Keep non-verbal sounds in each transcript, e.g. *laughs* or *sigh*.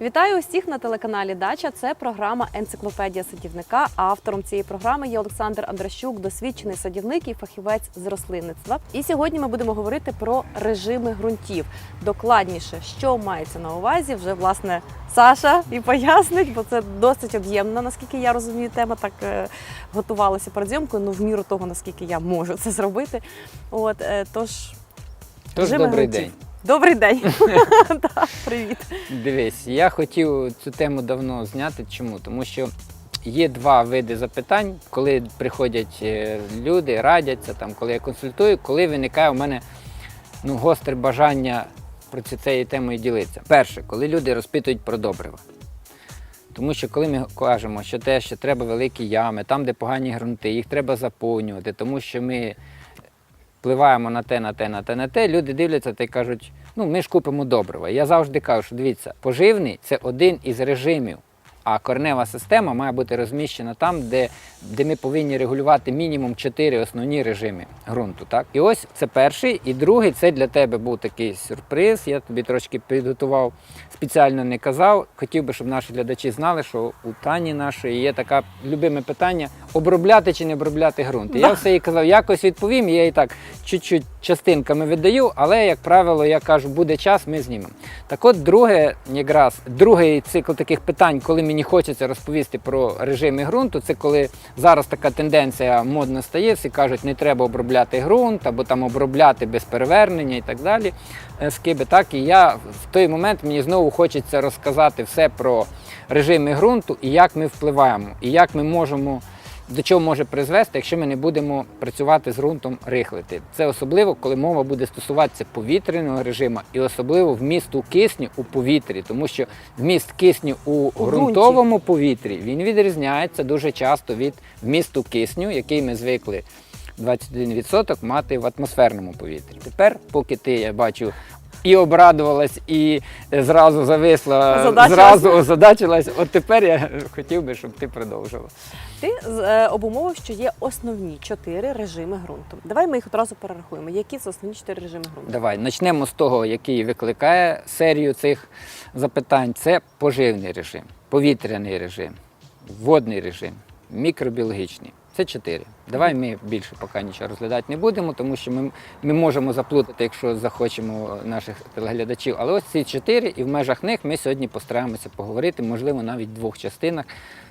Вітаю усіх на телеканалі Дача. Це програма Енциклопедія садівника. Автором цієї програми є Олександр Андращук, досвідчений садівник і фахівець з рослинництва. І сьогодні ми будемо говорити про режими ґрунтів. Докладніше, що мається на увазі, вже власне Саша і пояснить, бо це досить об'ємна, наскільки я розумію, тема так е, готувалася перед зйомкою, ну в міру того, наскільки я можу це зробити. От е, тож, Тож режими добрий ґрунтів. день. Добрий день. *laughs* *laughs* Так, Привіт. Дивись, я хотів цю тему давно зняти. Чому? Тому що є два види запитань, коли приходять е, люди, радяться, там, коли я консультую, коли виникає у мене ну, гостре бажання про ці- цією темою ділитися. Перше, коли люди розпитують про добрива. Тому що коли ми кажемо, що те, що треба великі ями, там, де погані ґрунти, їх треба заповнювати, тому що ми впливаємо на те, на те, на те, на те, люди дивляться та й кажуть, ну ми ж купимо добрива. Я завжди кажу, що дивіться, поживний це один із режимів. А коренева система має бути розміщена там, де, де ми повинні регулювати мінімум чотири основні режими ґрунту. Так? І ось це перший. І другий це для тебе був такий сюрприз. Я тобі трошки підготував, спеціально не казав. Хотів би, щоб наші глядачі знали, що у Тані нашої є таке любиме питання: обробляти чи не обробляти ґрунт. І Я все їй казав, якось відповім. Я їй так чуть-чуть частинками видаю, але, як правило, я кажу, буде час, ми знімемо. Так от, друге, якраз другий цикл таких питань, коли мені хочеться розповісти про режими ґрунту, це коли зараз така тенденція модно стає, всі кажуть, не треба обробляти ґрунт або там обробляти без перевернення і так далі. е, Скиби, так і я в той момент мені знову хочеться розказати все про режими ґрунту і як ми впливаємо, і як ми можемо до чого може призвести, якщо ми не будемо працювати з ґрунтом рихлити. Це особливо, коли мова буде стосуватися повітряного режиму і особливо вмісту кисню у повітрі, тому що вміст кисню у, ґрунтовому повітрі він відрізняється дуже часто від вмісту кисню, який ми звикли 21% мати в атмосферному повітрі. Тепер, поки ти, я бачу, і обрадувалась, і зразу зависла, Озадачилась. зразу озадачилась. От тепер я хотів би, щоб ти продовжила. Ти е, обумовив, що є основні чотири режими ґрунту. Давай ми їх одразу перерахуємо. Які це основні чотири режими ґрунту? Давай почнемо з того, який викликає серію цих запитань. Це поживний режим, повітряний режим, водний режим, мікробіологічний. Це чотири. Давай ми більше поки нічого розглядати не будемо, тому що ми, ми можемо заплутати, якщо захочемо наших телеглядачів. Але ось ці чотири, і в межах них ми сьогодні постараємося поговорити, можливо, навіть в двох частинах,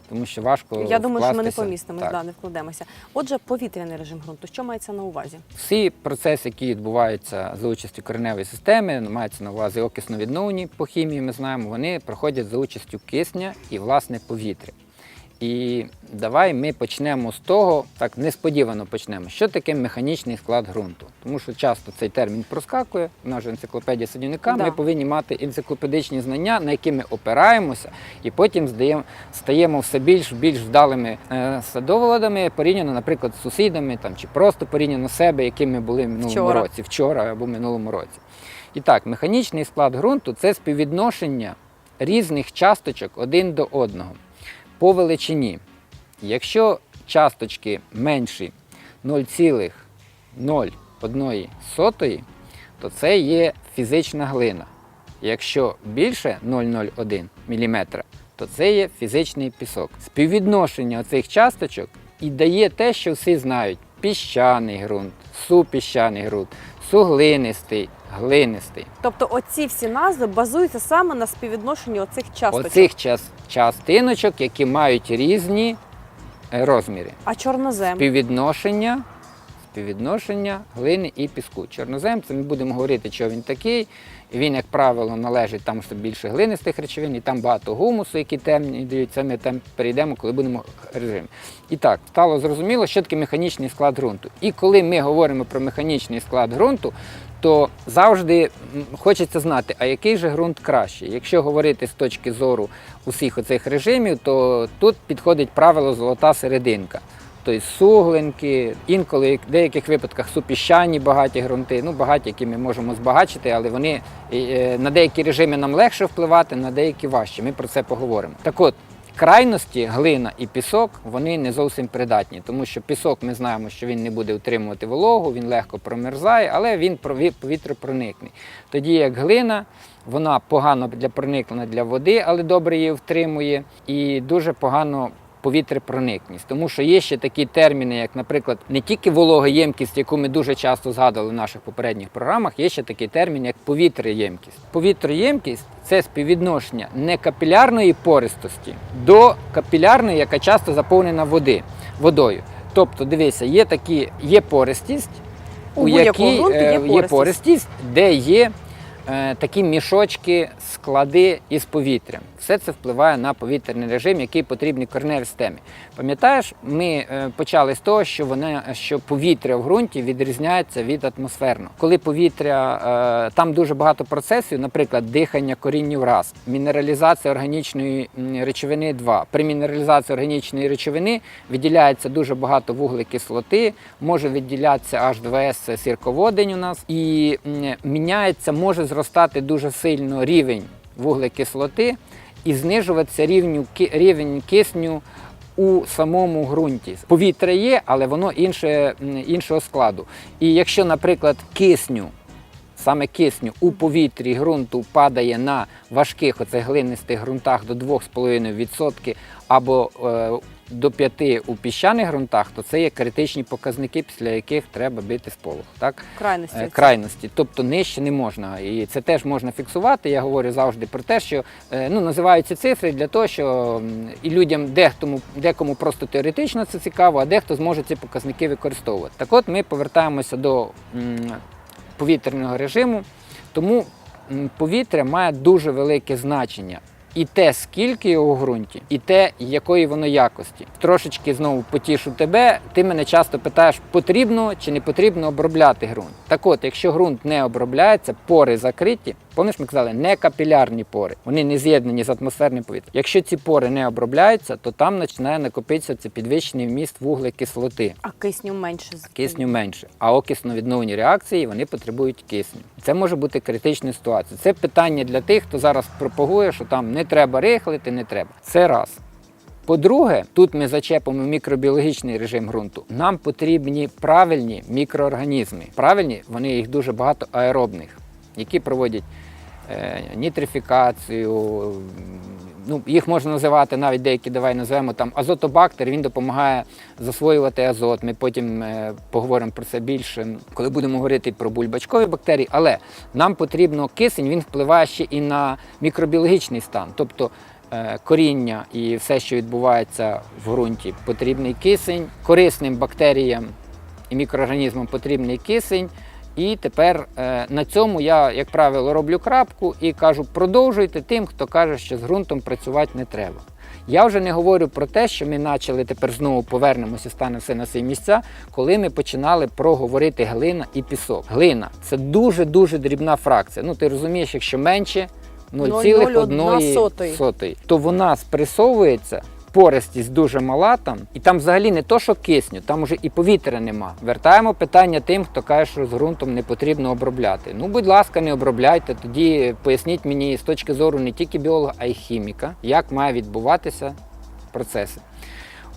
тому що важко. Я думаю, що ми не вкластися. помістимось, да, не вкладемося. Отже, повітряний режим ґрунту. Що мається на увазі? Всі процеси, які відбуваються за участю кореневої системи, мається на увазі окисно-відновні по хімії, ми знаємо, вони проходять за участю кисня і власне повітря. І давай ми почнемо з того, так несподівано почнемо, що таке механічний склад ґрунту. Тому що часто цей термін проскакує, в нас же енциклопедія садівника, Да. ми повинні мати енциклопедичні знання, на які ми опираємося, і потім здаємо, стаємо все більш більш вдалими е, садоволодами порівняно, наприклад, з сусідами там, чи просто порівняно себе, яким ми були в минулому Вчора. році, вчора або в минулому році. І так, механічний склад ґрунту це співвідношення різних часточок один до одного по величині. Якщо часточки менші 0,01, то це є фізична глина. Якщо більше 0,01 мм, то це є фізичний пісок. Співвідношення цих часточок і дає те, що всі знають: піщаний ґрунт, супіщаний ґрунт, суглинистий, глинистий. Тобто, оці всі назви базуються саме на співвідношенні оцих часточок. Оцих час, частиночок, які мають різні е, розміри. А чорнозем? Співвідношення, співвідношення глини і піску. Чорнозем, це ми будемо говорити, що він такий. Він, як правило, належить там що більше глинистих речовин, і там багато гумусу, які темні дають. Це ми там перейдемо, коли будемо режим. І так, стало зрозуміло, що таке механічний склад ґрунту. І коли ми говоримо про механічний склад ґрунту, то завжди хочеться знати, а який же ґрунт кращий. Якщо говорити з точки зору усіх оцих режимів, то тут підходить правило золота серединка. Тобто суглинки, інколи в деяких випадках супіщані багаті ґрунти, ну багаті, які ми можемо збагачити, але вони е, на деякі режими нам легше впливати, на деякі важче. Ми про це поговоримо. Так от, крайності, глина і пісок, вони не зовсім придатні, тому що пісок ми знаємо, що він не буде утримувати вологу, він легко промерзає, але він повітропроникний. Тоді як глина, вона погано для проникнення для води, але добре її втримує, і дуже погано повітряпроникність. Тому що є ще такі терміни, як, наприклад, не тільки вологоємкість, яку ми дуже часто згадували в наших попередніх програмах, є ще такий термін, як повітряємкість. Повітряємкість це співвідношення не капілярної пористості до капілярної, яка часто заповнена води, водою. Тобто, дивися, є такі, є пористість, У будь-якого якій, є е, пористість. пористість, де є такі мішочки, склади із повітрям. Все це впливає на повітряний режим, який потрібний кореневій системі. Пам'ятаєш, ми е, почали з того, що вона що повітря в ґрунті відрізняється від атмосферного. Коли повітря е, там дуже багато процесів, наприклад, дихання коріннів раз, мінералізація органічної речовини 2. При мінералізації органічної речовини виділяється дуже багато вуглекислоти, може виділятися H2S сірководень у нас, і міняється, може зростати дуже сильно рівень вуглекислоти і знижуватися рівень кисню у самому ґрунті. Повітря є, але воно інше, іншого складу. І якщо, наприклад, кисню, саме кисню у повітрі ґрунту падає на важких оцих глинистих ґрунтах до 2,5% або е, до 5 у піщаних ґрунтах, то це є критичні показники, після яких треба бити сполох. Так? Крайності. Е, крайності, тобто нижче не можна. І це теж можна фіксувати. Я говорю завжди про те, що е, ну, називаються цифри для того, що і людям дехтому, декому просто теоретично це цікаво, а дехто зможе ці показники використовувати. Так от ми повертаємося до м, повітряного режиму, тому м, повітря має дуже велике значення. І те, скільки його в ґрунті, і те, якої воно якості. Трошечки знову потішу тебе. Ти мене часто питаєш, потрібно чи не потрібно обробляти ґрунт. Так от, якщо ґрунт не обробляється, пори закриті. Пам'ятаєш, ми казали, не капілярні пори, вони не з'єднані з атмосферним повітрям. Якщо ці пори не обробляються, то там починає накопитися це підвищений вміст вуглекислоти. А кисню менше. з- Кисню менше, а окисно-відновні реакції вони потребують кисню. Це може бути критична ситуація. Це питання для тих, хто зараз пропагує, що там не треба рихлити, не треба. Це раз. По-друге, тут ми зачепимо мікробіологічний режим ґрунту. Нам потрібні правильні мікроорганізми. Правильні, вони їх дуже багато аеробних, які проводять нітрифікацію. Ну, їх можна називати навіть деякі, давай називаємо там азотобактер. Він допомагає засвоювати азот. Ми потім е, поговоримо про це більше, коли будемо говорити про бульбачкові бактерії. Але нам потрібно кисень, він впливає ще і на мікробіологічний стан. Тобто е, коріння і все, що відбувається в ґрунті, потрібний кисень, корисним бактеріям і мікроорганізмам потрібний кисень. І тепер е, на цьому я, як правило, роблю крапку і кажу, продовжуйте тим, хто каже, що з ґрунтом працювати не треба. Я вже не говорю про те, що ми почали тепер знову повернемося, стане все на свої місця, коли ми починали проговорити глина і пісок. Глина це дуже дуже дрібна фракція. Ну ти розумієш, якщо менше 0,1 сотої. сотої, то вона спресовується. Пористість дуже мала там, і там взагалі не то, що кисню, там уже і повітря нема. Вертаємо питання тим, хто каже, що з ґрунтом не потрібно обробляти. Ну, будь ласка, не обробляйте. Тоді поясніть мені з точки зору не тільки біолога, а й хіміка, як має відбуватися процеси.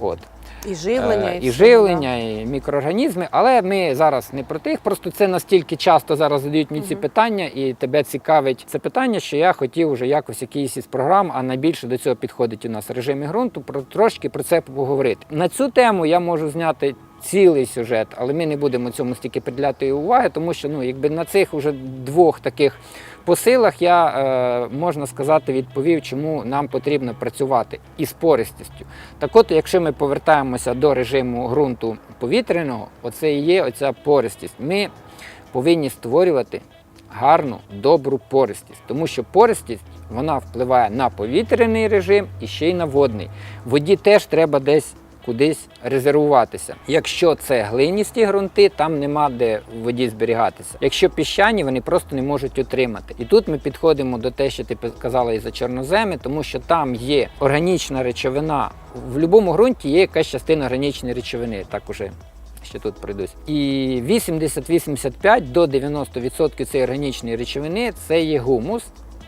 От. І живлення, Е, і, і живлення, і мікроорганізми, але ми зараз не про тих. Просто це настільки часто зараз задають мені ці угу. питання, і тебе цікавить це питання, що я хотів уже якось якийсь із програм, а найбільше до цього підходить у нас режим ґрунту, про трошки про це поговорити. На цю тему я можу зняти. Цілий сюжет, але ми не будемо цьому стільки приділяти уваги, тому що ну, якби на цих уже двох таких посилах я е, можна сказати відповів, чому нам потрібно працювати із пористістю. Так от, якщо ми повертаємося до режиму ґрунту повітряного, оце і є оця пористість. Ми повинні створювати гарну, добру пористість, тому що пористість вона впливає на повітряний режим і ще й на водний. Воді теж треба десь кудись резервуватися. Якщо це глиністі ґрунти, там нема де в воді зберігатися. Якщо піщані, вони просто не можуть утримати. І тут ми підходимо до те, що ти казала і за чорноземи, тому що там є органічна речовина. В будь-якому ґрунті є якась частина органічної речовини. Так уже ще тут пройдусь. І 80-85 до 90% цієї органічної речовини це є гумус.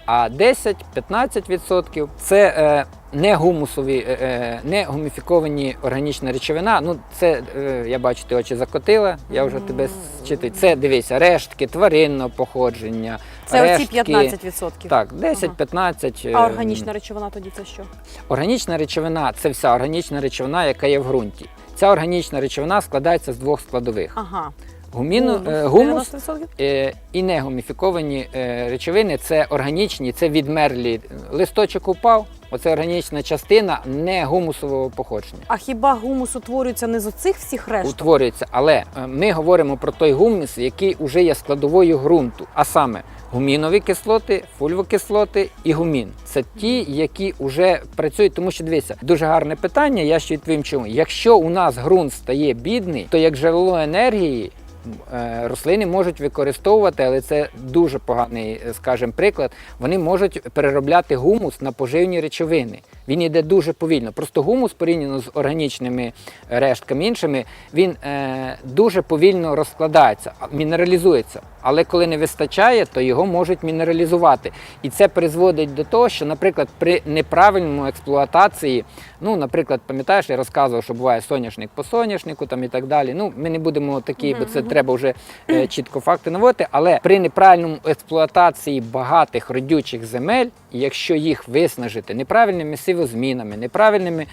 А 10-15% це е, не гумусові, е, е, не гуміфіковані органічна речовина. Ну, це е, я бачу, ти очі закотила, я вже тебе зчитую. Це дивися, рештки тваринного походження. Це рештки, оці 15%. Так, 10-15. е, А органічна речовина тоді це що? Органічна речовина це вся органічна речовина, яка є в ґрунті. Ця органічна речовина складається з двох складових: Ага. Гуміну, е, гумус е, і негуміфіковані е, речовини це органічні, це відмерлі. Листочок упав, оце органічна частина не гумусового походження. А хіба гумус утворюється не з оцих всіх решток? Утворюється, але е, ми говоримо про той гумус, який вже є складовою ґрунту, а саме гумінові кислоти, фульвокислоти і гумін. Це ті, які вже працюють. Тому що дивіться, дуже гарне питання. Я ще відповім чому. Якщо у нас ґрунт стає бідний, то як джерело енергії. Е, Рослини можуть використовувати, але це дуже поганий, е, скажімо, приклад. Вони можуть переробляти гумус на поживні речовини. Він йде дуже повільно. Просто гумус порівняно з органічними рештками іншими, він е, дуже повільно розкладається, мінералізується. Але коли не вистачає, то його можуть мінералізувати. І це призводить до того, що, наприклад, при неправильному експлуатації, ну, наприклад, пам'ятаєш, я розказував, що буває соняшник по соняшнику там і так далі. Ну, ми не будемо такі, бо це треба вже е, чітко факти наводити. Але при неправильному експлуатації багатих родючих земель, якщо їх виснажити неправильними сивозмінами, неправильними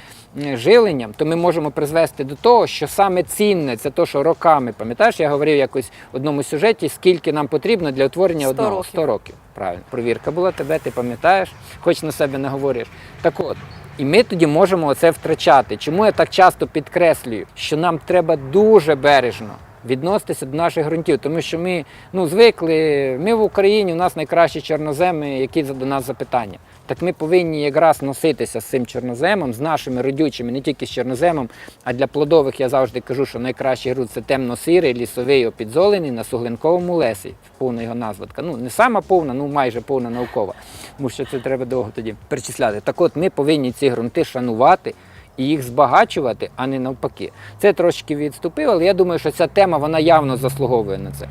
м, живленням, то ми можемо призвести до того, що саме цінне це то, що роками, пам'ятаєш, я говорив якось в одному сюжеті, скільки нам потрібно для утворення 100 одного років. 100 років. Правильно, провірка була тебе, ти пам'ятаєш, хоч на себе не говориш. Так от. І ми тоді можемо це втрачати. Чому я так часто підкреслюю, що нам треба дуже бережно відноситися до наших ґрунтів, тому що ми ну, звикли, ми в Україні, у нас найкращі чорноземи, які за- до нас запитання. Так ми повинні якраз носитися з цим чорноземом, з нашими родючими, не тільки з чорноземом, а для плодових я завжди кажу, що найкращий ґрунт це темно-сірий, лісовий, опідзолений на суглинковому лесі. Повна його назва. така. Ну не сама повна, ну майже повна наукова. Тому що це треба довго тоді перечисляти. Так от ми повинні ці ґрунти шанувати і їх збагачувати, а не навпаки. Це трошки відступив, але я думаю, що ця тема вона явно заслуговує на це.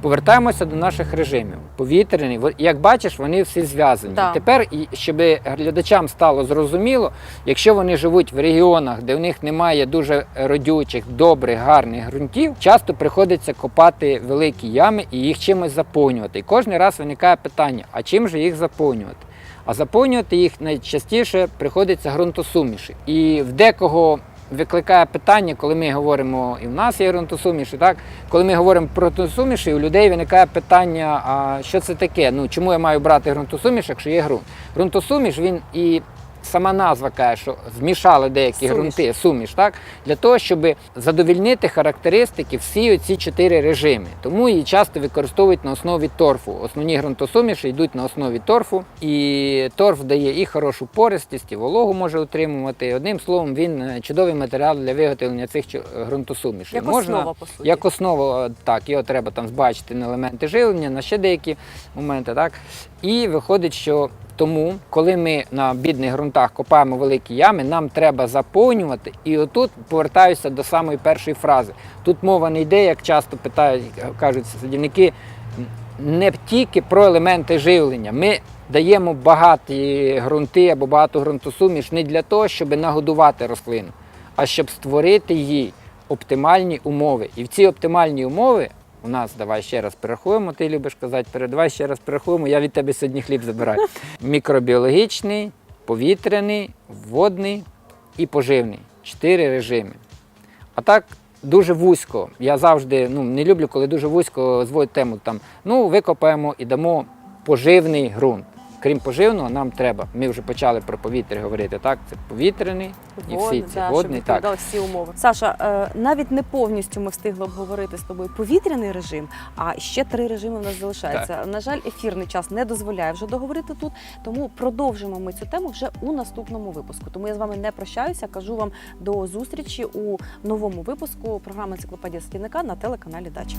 Повертаємося до наших режимів. Повітряний, Во- як бачиш, вони всі зв'язані. Так. Тепер, щоб глядачам стало зрозуміло, якщо вони живуть в регіонах, де в них немає дуже родючих, добрих, гарних ґрунтів, часто приходиться копати великі ями і їх чимось заповнювати. І кожен раз виникає питання: а чим же їх заповнювати? А заповнювати їх найчастіше приходиться ґрунтосуміші. І в декого викликає питання, коли ми говоримо, і в нас є ґрунтосуміші, так? Коли ми говоримо про ґрунтосуміші, у людей виникає питання, а що це таке? Ну чому я маю брати ґрунтосуміш, якщо є ґрунт? Ґрунтосуміш він і сама назва каже, що змішали деякі Суміш. ґрунти, суміш, так? Для того, щоб задовільнити характеристики всі оці чотири режими. Тому її часто використовують на основі торфу. Основні ґрунтосуміші йдуть на основі торфу, і торф дає і хорошу пористість, і вологу може утримувати. Одним словом, він е, чудовий матеріал для виготовлення цих чо- ґрунтосумішей. Як основа, по суті. Як основа, е, так, його треба там збачити на елементи живлення, на ще деякі моменти. Так? І виходить, що тому, коли ми на бідних ґрунтах копаємо великі ями, нам треба заповнювати. І отут повертаюся до самої першої фрази. Тут мова не йде, як часто питають, кажуть садівники, не тільки про елементи живлення. Ми даємо багаті ґрунти або багато ґрунтосуміш не для того, щоб нагодувати рослину, а щоб створити їй оптимальні умови. І в ці оптимальні умови у нас давай ще раз перерахуємо. Ти любиш казати, передавай ще раз перерахуємо. Я від тебе сьогодні хліб забираю. *laughs* Мікробіологічний, повітряний, водний і поживний. Чотири режими. А так дуже вузько. Я завжди ну, не люблю, коли дуже вузько зводять тему там. Ну, викопаємо і дамо поживний ґрунт. Крім поживного, нам треба. Ми вже почали про повітря говорити. Так, це повітряний і всі ці да, водний. щоб Так. всі умови. Саша, е, навіть не повністю ми встигли обговорити з тобою повітряний режим, а ще три режими в нас залишаються. На жаль, ефірний час не дозволяє вже договорити тут, тому продовжимо ми цю тему вже у наступному випуску. Тому я з вами не прощаюся. Кажу вам до зустрічі у новому випуску програми Енциклопедія садівника на телеканалі Дача.